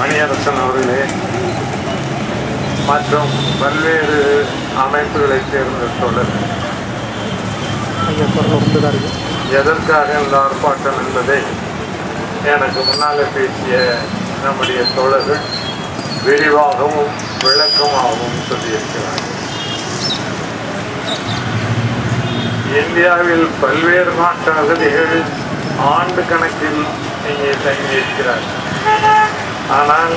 மணியரசன் அவர்களே மற்றும் பல்வேறு அமைப்புகளைச் சேர்ந்த தொடர் ஐயா குரல் ரொம்ப இதாக இருக்குது எதற்காக இந்த ஆர்ப்பாட்டம் என்பதை எனக்கு முன்னாலே பேசிய நம்முடைய தோழர்கள் விரிவாகவும் விளக்கமாகவும் சொல்லியிருக்கிறார்கள். இந்தியாவில் பல்வேறு நாட்டு அகதிகள் ஆண்டு கணக்கில் இங்கே தங்கியிருக்கிறார்கள். ஆனால்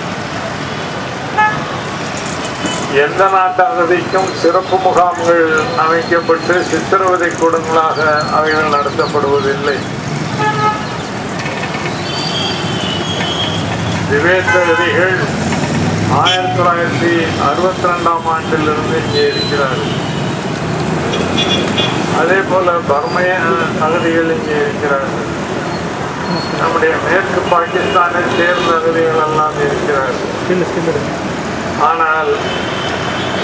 எந்த நாட்டகதிக்கும் சிறப்பு முகாம்கள் அமைக்கப்பட்டு சித்திரவதை கூடங்களாக அவைகள் நடத்தப்படுவதில்லை. திபேத் ஆயிரத்தி தொள்ளாயிரத்தி அறுபத்தி ரெண்டாம் ஆண்டிலிருந்து இங்கே இருக்கிறார்கள். அதே போல பர்மைய அகதிகள் இங்கே இருக்கிறார்கள். நம்முடைய மேற்கு பாகிஸ்தானை சேர்ந்த அகதிகள் எல்லாம் இருக்கிறார்கள் ஆனால்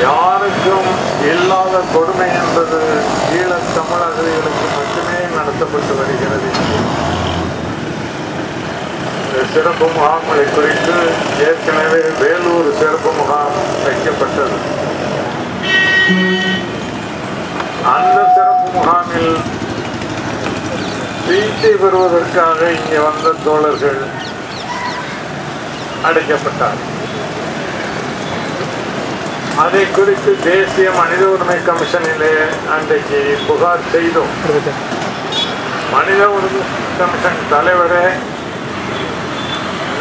யாருக்கும் இல்லாத கொடுமை என்பது ஈழத் தமிழ் அகதிகளுக்கு மட்டுமே நடத்தப்பட்டு வருகிறது. சிறப்பு முகாம்களை குறித்து ஏற்கனவே வேலூர் சிறப்பு முகாம் வைக்கப்பட்டது. அந்த சிறப்பு முகாமில் சிகிச்சை பெறுவதற்காக இங்கே வந்த தோழர்கள் அடைக்கப்பட்டார். அதை குறித்து தேசிய மனித உரிமை கமிஷனிலே அன்றைக்கு புகார் செய்தோம். மனித உரிமை கமிஷன் தலைவரே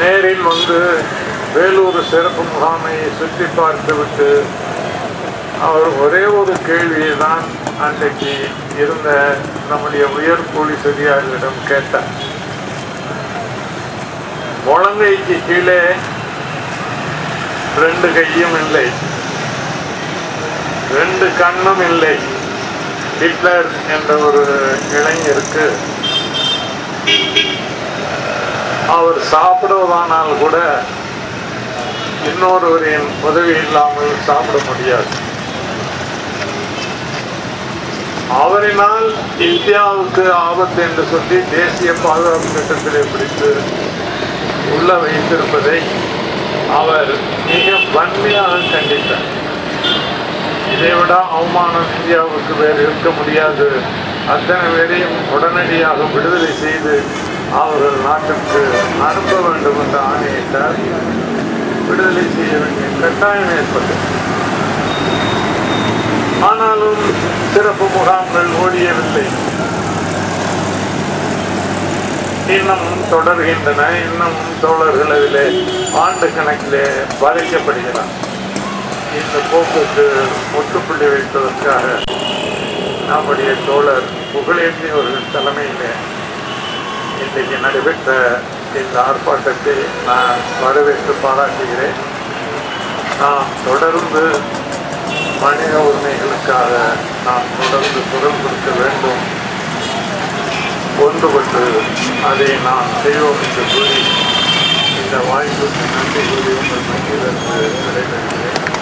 நேரில் வந்து வேலூர் சிறப்பு முகாமை சுற்றி பார்த்துவிட்டு அவர் ஒரே ஒரு கேள்வியை தான் அன்றைக்கு இருந்த நம்முடைய உயர் போலீஸ் அதிகாரிகளிடம் கேட்டார். முழங்கைக்கு கீழே ரெண்டு கையும் இல்லை. ரெண்டு கண்ணும் இல்லை. ஹிட்லர் என்ற ஒரு இளைஞருக்கு அவர் சாப்பிடுவதானால் கூட இன்னொருவரின் உதவி இல்லாமல் சாப்பிட முடியாது. அவரினால் இந்தியாவுக்கு ஆபத்து என்று சொல்லி தேசிய பாதுகாப்பு திட்டத்திலே பிடித்து உள்ள வைத்திருப்பதை அவர் மிக வன்மையாக கண்டித்தார். இதை விட அவமானம் இந்தியாவுக்கு வேறு இருக்க முடியாது. அத்தனை பேரையும் உடனடியாக விடுதலை செய்து அவர்கள் நாட்டுக்கு அனுப்ப வேண்டும் என்று ஆணையிட்டார். விடுதலை செய்ய வேண்டிய கட்டாயம் ஏற்பட்டது. ஆனாலும் சிறப்பு முகாம்கள் ஓடியவில்லை. இன்னமும் தொடர்கின்றன இன்னும் தோழர்கள் அதிலே ஆண்டு கணக்கிலே பாதிக்கப்படுகிறார். இந்த போக்குக்கு முற்றுப்புள்ளி வைப்பதற்காக நம்முடைய தோழர் புகழேந்தி அவர்கள் தலைமையிலே இன்றைக்கு நடைபெற்ற இந்த ஆர்ப்பாட்டத்தை நான் வரவேற்று பாராட்டுகிறேன். நாம் தொடர்ந்து மனித உரிமைகளுக்காக நாம் தொடர்ந்து குரல் கொடுக்க வேண்டும். ஒன்றுபட்டு அதை நாம் செய்வோம் என்று கூறி இந்த வாய்ப்புக்கு நன்றி கூறி உங்கள் மத்தியிலிருந்து விடைபெறுகிறேன்